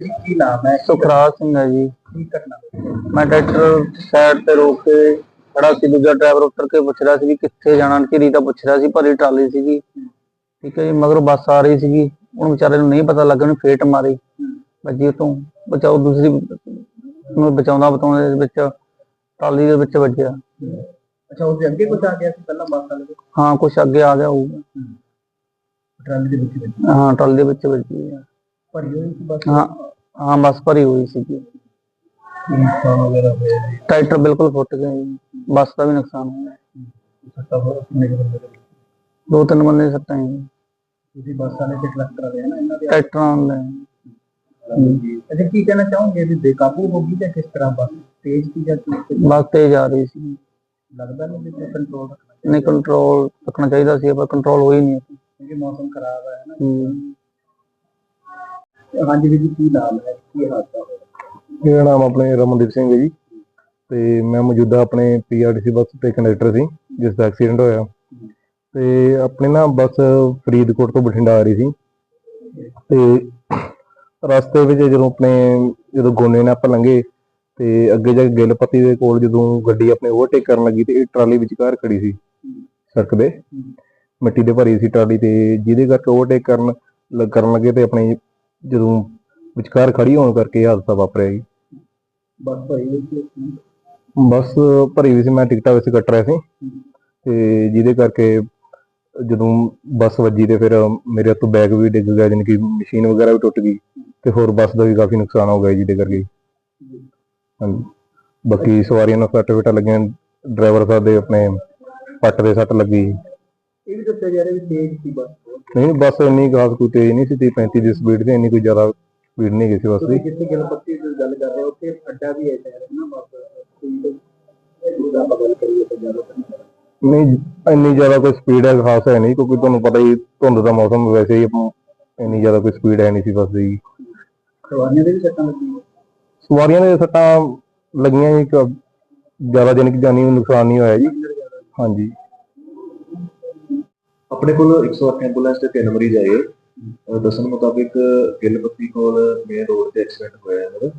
ਜੀ ਕੀ ਨਾਮ ਹੈ? ਸੁਖਰਾਜ ਸਿੰਘ ਹੈ ਜੀ। ਕੀ ਘਟਨਾ ਹੋਈ? ਮੈਂ ਟਰੈਕਟਰ ਸਾਈਡ ਤੇ ਰੋਕ ਕੇ ਖੜਾ ਸੀ ਦੂਜਾ ਡਰਾਈਵਰ ਉੱਤਰ ਕੇ ਪੁੱਛ ਰਿਹਾ ਸੀ ਵੀ ਕਿੱਥੇ ਜਾਣਾ ਘੇਰੀ ਤਾਂ ਪੁੱਛ ਰਿਹਾ ਸੀ ਭਰੀ ਟਰਾਲੀ ਸੀਗੀ। ਠੀਕ ਹੈ ਜੀ ਮਗਰੋਂ ਬੱਸ ਆ ਰਹੀ ਸੀਗੀ। ਉਹਨੂੰ ਵਿਚਾਰੇ ਨੂੰ ਨਹੀਂ ਪਤਾ ਲੱਗਾ ਉਹਨੇ ਫੇਟ ਮਾਰੀ। ਵੱਜੀ ਉਹ ਤੋਂ ਬਚਾਓ ਦੂਸਰੀ ਨੂੰ ਬਚਾਉਂਦਾ ਬਤਾਉਂਦੇ ਦੇ ਵਿੱਚ ਟਰਾਲੀ ਦੇ ਵਿੱਚ ਵੱਜਿਆ। ਅੱਛਾ ਉਹਦੇ ਅੱਗੇ ਕੁਝ ਆ ਗਿਆ ਸੀ ਪਹਿਲਾਂ ਬੱਸ ਵਾਲੇ ਹਾਂ ਕੁਛ ਅੱਗੇ ਆ ਗਿਆ ਹੋਊਗਾ ਟਰਾਲੀ ਦੇ ਵਿੱਚ ਵਿੱਚ ਹਾਂ ਟਰਾਲੀ ਦੇ ਵਿੱਚ ਵੱਜੀ ਆ। ਭਰੀ ਹੋਈ ਸੀ ਬੱਸ? ਹਾਂ। ਹਾਂ ਬੱਸ ਭਰੀ ਹੋਈ ਸੀਗੀ ਨੁਕਸਾਨ ਵਗੈਰਾ ਹੋਇਆ ਜੀ ਟਰੈਕਟਰ ਬਿਲਕੁਲ ਫੁੱਟ ਗਿਆ ਜੀ ਬੱਸ ਦਾ ਵੀ ਨੁਕਸਾਨ ਹੋਇਆ ਸੱਤਾ ਹੋਰ ਕਿੰਨੇ ਕੁ ਬੰਦੇ ਦੇ? ਦੋ ਤਿੰਨ ਬੰਦੇ ਦੀ ਸੱਟਾਂ ਜੀ ਤੁਸੀਂ ਬੱਸ ਵਾਲੇ ਤੇ ਟਰੱਕ ਵਾਲੇ ਹਨ ਇਹਨਾਂ ਦੇ ਟਰੈਕਟਰਾਂ ਦੇ ਅੱਛਾ ਕੀ ਕਹਿਣਾ ਚਾਹੋਗੇ ਵੀ ਬੇਕਾਬੂ ਹੋ ਗਈ ਜਾਂ ਕਿਸ ਤਰ੍ਹਾਂ ਬੱਸ ਤੇਜ਼ ਸੀ ਜਾਂ ਕਿਸ ਬੱਸ ਤੇਜ਼ ਆ ਰਹੀ ਸੀ ਲੱਗਦਾ ਨਹੀਂ ਵੀ ਕੰਟਰੋਲ ਰੱਖਣਾ ਚਾਹੀਦਾ ਨਹੀਂ ਕੰਟਰੋਲ ਹਾਂਜੀ ਵੀਰ ਜੀ, ਕੀ ਨਾਮ ਹੈ? ਕੀ ਹਾਦਸਾ ਹੋਇਆ? ਮੇਰਾ ਨਾਮ ਆਪਣੇ ਰਮਨਦੀਪ ਸਿੰਘ ਹੈ ਜੀ। ਤੇ ਮੈਂ ਮੌਜੂਦਾ ਆਪਣੇ ਪੀਆਰਟੀਸੀ ਬੱਸ ਤੇ ਕੰਡਕਟਰ ਸੀ, ਜਿਸ ਦਾ ਐਕਸੀਡੈਂਟ ਹੋਇਆ। ਤੇ ਆਪਣੀ ਨਾ ਬੱਸ ਫਰੀਦਕੋਟ ਤੋਂ ਬਠਿੰਡਾ ਆ ਰਹੀ ਸੀ। ਤੇ ਰਸਤੇ ਵਿੱਚ ਜਦੋਂ ਆਪਣੇ, ਜਦੋਂ ਗੋਨੇ ਨਾਲ ਆਪਾਂ ਲੰਘੇ, ਤੇ ਅੱਗੇ ਜਾ ਕੇ ਗਿੱਲਪੱਤੀ ਦੇ ਕੋਲ ਜਦੋਂ ਗੱਡੀ ਆਪਣੇ ਓਵਰਟੇਕ ਕਰਨ ਲੱਗੀ, ਤੇ ਇਹ ਟਰਾਲੀ ਵਿਚਕਾਰ ਖੜੀ ਸੀ ਸੜਕ ਦੇ। ਮਿੱਟੀ ਦੇ ਭਰੀ ਸੀ ਟਰਾਲੀ ਤੇ, ਜਿਹਦੇ ਕਰਕੇ ਓਵਰਟੇਕ ਕਰਨ ਕਰਨ ਲੱਗੇ ਤੇ ਆਪਣੇ ਜਦੋਂ ਵਿਚਕਾਰ ਖੜੀ ਹੋਣ ਕਰਕੇ ਹਾਦਸਾ ਵਾਪਰਿਆ ਜੀ। ਬੱਸ ਸੀ ਬੱਸ ਭਰੀ ਹੋਈ ਸੀ ਮੈਂ ਟਿਕਟਾਂ ਵਿੱਚ ਕੱਟ ਰਿਹਾ ਸੀ। ਤੇ ਜਿਹਦੇ ਕਰਕੇ ਜਦੋਂ ਬੱਸ ਵੱਜੀ ਤੇ ਫਿਰ ਮੇਰੇ ਹੱਥੋਂ ਬੈਗ ਵੀ ਡਿੱਗ ਗਿਆ ਜਾਣੀ ਕਿ ਮਸ਼ੀਨ ਵਗੈਰਾ ਵੀ ਟੁੱਟ ਗਈ ਤੇ ਹੋਰ ਬੱਸ ਦਾ ਵੀ ਕਾਫੀ ਨੁਕਸਾਨ ਹੋ ਗਿਆ ਜਿਹਦੇ ਕਰਕੇ। ਹਾਂਜੀ। ਬਾਕੀ ਸਵਾਰੀਆਂ ਨੂੰ ਸੱਟ ਫੇਟਾਂ ਲੱਗੀਆਂ ਡਰਾਈਵਰ ਸਾਹਿਬ ਦੇ ਆਪਣੇ ਪੱਟ ਦੇ ਸੱਟ ਲੱਗੀ। ਇਹ ਵੀ ਦੱਸਿਆ ਜਾ ਰਿਹਾ ਵੀ ਤੇਜ਼ ਸੀ ਬੱਸ। ਨਹੀਂ ਬੱਸ ਇੰਨੀ ਖਾਸ ਕੋਈ ਤੇਜ਼ ਨਹੀਂ ਸੀ 30 35 ਦੀ ਸਪੀਡ ਤੇ ਇੰਨੀ ਕੋਈ ਜ਼ਿਆਦਾ ਸਪੀਡ ਨਹੀਂ ਗਈ ਸੀ ਬੱਸ ਦੀ। ਜਿੱਥੇ ਗਿਲਪੱਤੀ ਦੀ ਗੱਲ ਕਰ ਰਹੇ ਹੋ ਉੱਥੇ ਅੱਡਾ ਵੀ ਹੈ ਸ਼ਹਿਰ ਨਾ? ਬੱਸ ਸਪੀਡ ਕਰੀਏ ਤਾਂ ਜ਼ਿਆਦਾ ਨਹੀਂ। ਇੰਨੀ ਜ਼ਿਆਦਾ ਕੋਈ ਸਪੀਡ ਹੈ ਖਾਸ ਹੈ ਨਹੀਂ ਕਿਉਂਕਿ ਤੁਹਾਨੂੰ ਪਤਾ ਹੀ ਧੁੰਦ ਦਾ ਮੌਸਮ ਵੈਸੇ ਹੀ ਇੰਨੀ ਜ਼ਿਆਦਾ ਕੋਈ ਸਪੀਡ ਹੈ ਨਹੀਂ ਸੀ ਬੱਸ ਦੀ। ਸਵਾਰੀਆਂ ਦੇ ਵੀ ਸੱਟਾਂ ਲੱਗੀਆਂ? ਸਵਾਰੀਆਂ ਦੇ ਸੱਟਾਂ ਲੱਗੀਆਂ ਜੀ ਕ- ਜ਼ਿਆਦਾ ਜਾਨੀ ਕਿ ਜਾਨੀ ਨੁਕਸਾਨ ਨਹੀਂ ਹੋਇਆ ਜੀ। ਹਾਂਜੀ। ਆਪਣੇ ਕੋਲ 108 ਐਂਬੂਲੈਂਸ ਤੇ ਤਿੰਨ ਮਰੀਜ਼ ਆਏ। ਅਹ ਦੱਸਣ ਮੁਤਾਬਿਕ ਗਿੱਲਪੱਤੀ ਕੋਲ ਮੇਨ ਰੋਡ ਤੇ ਐਕਸੀਡੈਂਟ ਹੋਇਆ ਇਹਨਾਂ ਦਾ।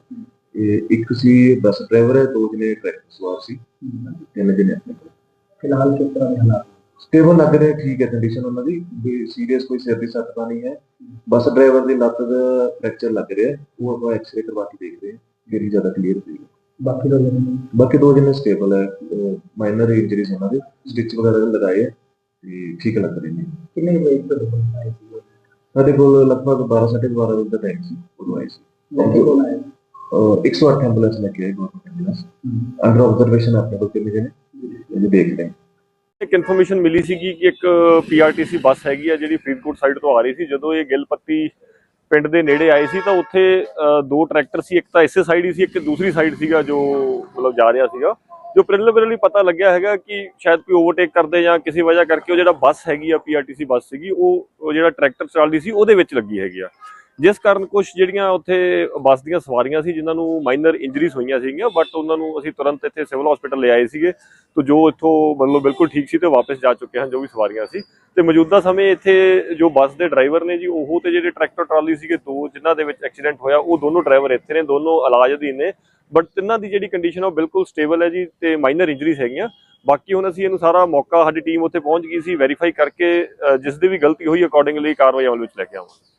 ਇਹ ਇੱਕ ਸੀ ਬੱਸ ਡਰਾਈਵਰ ਹੈ ਦੋ ਜਣੇ ਟਰੈਕਟਰ ਸਵਾਰ ਸੀ। ਤਿੰਨ ਜਣੇ ਆਪਣੇ ਕੋਲ। ਫਿਲਹਾਲ ਕਿਸ ਤਰ੍ਹਾਂ ਦੇ ਹਾਲਾਤ? ਸਟੇਬਲ ਲੱਗ ਰਿਹਾ ਠੀਕ ਹੈ ਕੰਡੀਸ਼ਨ ਉਹਨਾਂ ਦੀ। ਵੀ ਸੀਰੀਅਸ ਕੋਈ ਸਿਰ ਦੀ ਸੱਟ ਤਾਂ ਨਹੀਂ ਹੈ। ਬੱਸ ਡਰਾਈਵਰ ਦੀ ਲੱਤ ਦਾ ਫ੍ਰੈਕਚਰ ਲੱਗ ਰਿਹਾ। ਉਹ ਆਪਾਂ ਐਕਸਰੇ ਕਰਵਾ ਕੇ ਦੇਖਦੇ ਹਾਂ। ਜਿਹੜੀ ਜ਼ਿਆਦਾ ਕਲੀਅਰ ਹੋਈ ਬਾਕੀ ਲੋਕ ਨੇ। ਬਾਕੀ ਦੋ ਜਣੇ ਸਟੇਬਲ ਹੈ। ਮਾਈਨਰ ਇੰਜਰੀਜ਼ ਉਹਨਾਂ ਦੇ। ਸਟਿਚ ਵਗੈਰਾ ਲਗਾਏ ਹੈ ਤੇ ਠੀਕ ਲੱਗ ਰਹੇ ਨੇ। ਕਿੰਨੇ ਵਜੇ ਤੋਂ ਆਏ ਸੀ? ਸਾਡੇ ਕੋਲ ਲਗਭਗ 12:30 ਵਜੇ ਦਾ ਟਾਈਮ ਸੀ ਉਦੋਂ ਆਏ ਸੀ। ਕਿੰਨੇ ਕੋਲ ਆਏ ਅਹ 108 ਐਂਬੂਲੈਂਸ ਲੈ ਕੇ ਆਏ ਗਵਰਨਮੈਂਟ ਐਂਬੂਲੈਂਸ ਅੰਡਰ ਆਬਜ਼ਰਵੇਸ਼ਨ ਆਪਣੇ ਕੋਲ ਕਿੰਨੇ ਜਣੇ ਇਹ ਦੇਖ ਰਹੇ ਹਾਂ। ਇੱਕ ਇਨਫੋਰਮੇਸ਼ਨ ਮਿਲੀ ਸੀਗੀ ਕਿ ਇੱਕ ਪੀਆਰਟੀਸੀ ਬੱਸ ਹੈਗੀ ਆ ਜਿਹੜੀ ਫਰੀਦਕੋਟ ਸਾਈਡ ਤੋਂ ਆ ਰਹੀ ਸੀ। ਜਦੋਂ ਇਹ ਗਿਲਪੱਤੀ ਪਿੰਡ ਦੇ ਨੇੜੇ ਆਏ ਸੀ ਤਾਂ ਉੱਥੇ ਦੋ ਟਰੈਕਟਰ ਸੀ ਇੱਕ ਤਾਂ ਇਸੇ ਸਾਈਡ ਹੀ ਸੀ ਇੱਕ ਦੂਸਰੀ ਸਾਈਡ ਸੀਗਾ ਜੋ ਮਤਲਬ ਜਾ ਰਿਹਾ ਸੀਗਾ। ਜੋ ਪ੍ਰੀਲਿਮਿਨਰੀ ਪਤਾ ਲੱਗਿਆ ਹੈਗਾ ਕਿ ਸ਼ਾਇਦ ਕੋਈ ਓਵਰਟੇਕ ਕਰਦੇ ਜਾਂ ਕਿਸੇ ਵਜ੍ਹਾ ਕਰਕੇ ਉਹ ਜਿਹੜਾ ਬੱਸ ਹੈਗੀ ਆ ਪੀਆਰਟੀਸੀ ਬੱਸ ਸੀਗੀ, ਉਹ ਜਿਹੜਾ ਟਰੈਕਟਰ ਚੱਲਦੀ ਸੀ, ਉਹਦੇ ਵਿੱਚ ਲੱਗੀ ਹੈਗੀ ਆ। ਜਿਸ ਕਾਰਨ ਕੁਝ ਜਿਹੜੀਆਂ ਉੱਥੇ ਬੱਸ ਦੀਆਂ ਸਵਾਰੀਆਂ ਸੀ, ਜਿਨ੍ਹਾਂ ਨੂੰ ਮਾਈਨਰ ਇੰਜਰੀਜ਼ ਹੋਈਆਂ ਸੀਗੀਆਂ ਬਟ ਉਹਨਾਂ ਨੂੰ ਅਸੀਂ ਤੁਰੰਤ ਇੱਥੇ ਸਿਵਲ ਹਸਪੀਟਲ ਲੈ ਆਏ ਸੀਗੇ, ਤੋ ਜੋ ਇੱਥੋਂ ਮਤਲਬ ਬਿਲਕੁਲ ਠੀਕ ਸੀ ਤੇ ਵਾਪਸ ਜਾ ਚੁੱਕੇ ਹਨ ਜੋ ਵੀ ਸਵਾਰੀਆਂ ਸੀ। ਤੇ ਮੌਜੂਦਾ ਸਮੇਂ ਇੱਥੇ ਜੋ ਬੱਸ ਦੇ ਡਰਾਈਵਰ ਨੇ ਜੀ, ਉਹ ਤੇ ਜਿਹੜੇ ਟਰੈਕਟਰ ਟਰਾਲੀ ਸੀਗੇ, ਦੋ ਜਿਨ੍ਹਾਂ ਦੇ ਵਿੱਚ ਐਕਸੀਡੈਂਟ ਹੋਇਆ, ਉਹ ਦੋਨੋਂ ਡਰਾਈਵਰ ਇੱਥੇ ਨੇ, ਦੋਨੋਂ ਇਲਾਜ ਅਧੀਨ ਨੇ। ਬਟ ਤਿੰਨਾਂ ਦੀ ਜਿਹੜੀ ਕੰਡੀਸ਼ਨ ਉਹ ਬਿਲਕੁਲ ਸਟੇਬਲ ਹੈ ਜੀ ਤੇ ਮਾਈਨਰ ਇੰਜਰੀਜ਼ ਹੈਗੀਆਂ। ਬਾਕੀ ਹੁਣ ਅਸੀਂ ਇਹਨੂੰ ਸਾਰਾ ਮੌਕਾ ਸਾਡੀ ਟੀਮ ਉੱਥੇ ਪਹੁੰਚ ਗਈ ਸੀ ਵੈਰੀਫਾਈ ਕਰਕੇ ਜਿਸ ਦੀ ਵੀ ਗਲਤੀ ਹੋਈ ਅਕੋਰਡਿੰਗਲੀ ਕਾਰਵਾਈ ਅਮਲ ਵਿੱਚ ਲੈ ਕੇ ਆਵਾਂਗੇ।